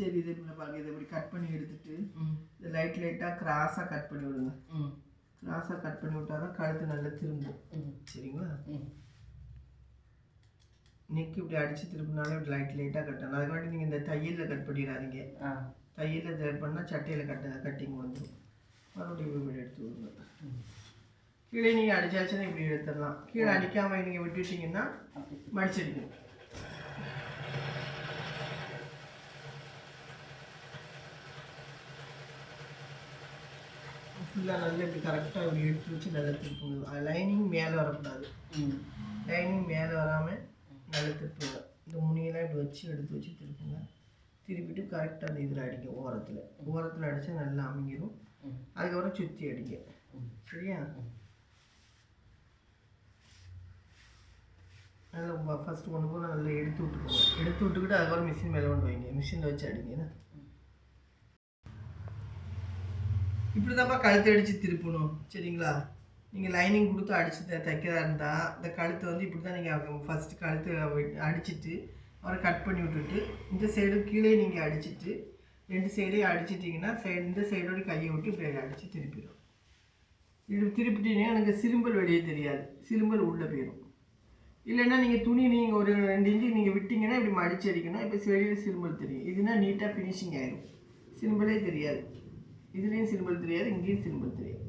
சரி இது பாருங்க இதை இப்படி கட் பண்ணி எடுத்துட்டு இந்த லைட் லைட்டாக கிராஸாக கட் பண்ணி விடுங்க. ம். கிராஸாக கட் பண்ணி விட்டா தான் கழுத்து நல்லா திரும்பும். சரிங்களா? நெக் இப்படி அடித்து திருப்பினாலே இப்படி லைட் லைட்டாக கட்டணும் அதுக்காண்டி நீங்கள் இந்த தையலில் கட் பண்ணிடாதீங்க. ஆ. தையலில் த்ரெட் பண்ணால் சட்டையில் கட்ட கட்டிங் வந்துடும் மறுபடியும் இப்படி எடுத்து விடுங்க. கீழே நீங்கள் அடிச்சாச்சுன்னா இப்படி எடுத்துடலாம். கீழே அடிக்காமல் நீங்கள் விட்டுட்டீங்கன்னா அப்படி. ஃபுல்லாக நல்லா இப்படி கரெக்டாக இப்படி எடுத்து வச்சு நல்லா திருப்புங்க லைனிங் மேலே வரக்கூடாது. லைனிங் மேலே வராமல் நல்லா திருப்புங்க இந்த முனியெல்லாம் இப்படி வச்சு எடுத்து வச்சு திருப்புங்க. திருப்பிட்டு கரெக்டாக அந்த இதில் அடிங்க ஓரத்தில். ஓரத்தில் அடித்தா நல்லா அமைங்கிடும் அதுக்கப்புறம் சுற்றி அடிங்க. ம். சரியா? நல்லா ஃபஸ்ட்டு ஒன்று போல் நல்லா எடுத்து விட்டுக்கோங்க. எடுத்து விட்டுக்கிட்டு அதுக்கப்புறம் மிஷின் மேலே கொண்டு வைங்க. மிஷினில் வச்சு அடிங்க. இப்படி தான்ப்பா கழுத்து அடித்து திருப்பணும். சரிங்களா? நீங்கள் லைனிங் கொடுத்து அடித்து த தைக்கிறதா இருந்தால் இந்த கழுத்தை வந்து இப்படி தான் நீங்கள் ஃபஸ்ட்டு கழுத்து அடிச்சுட்டு அடிச்சிட்டு அப்புறம் கட் பண்ணி விட்டுட்டு இந்த சைடு கீழே நீங்கள் அடிச்சிட்டு ரெண்டு சைடையும் அடிச்சிட்டிங்கன்னா சைடு இந்த சைடோட கையை விட்டு இப்படி அடித்து திருப்பிடும். இது திருப்பிட்டீங்கன்னா எனக்கு சிலும்பல் வெளியே தெரியாது. சிலும்பல் உள்ளே போயிடும் இல்லைன்னா நீங்கள் துணி நீங்கள் ஒரு ரெண்டு இன்ச்சு நீங்கள் விட்டிங்கன்னா இப்படி மடிச்சு அடிக்கணும். இப்போ வெளியில் சிலும்பல் தெரியும். இதுனா நீட்டாக ஃபினிஷிங் ஆயிடும் சிலும்பலே தெரியாது. இதுலேயும் சிம்பிள் தெரியாது இங்கேயும் சிம்பிள் தெரியாது.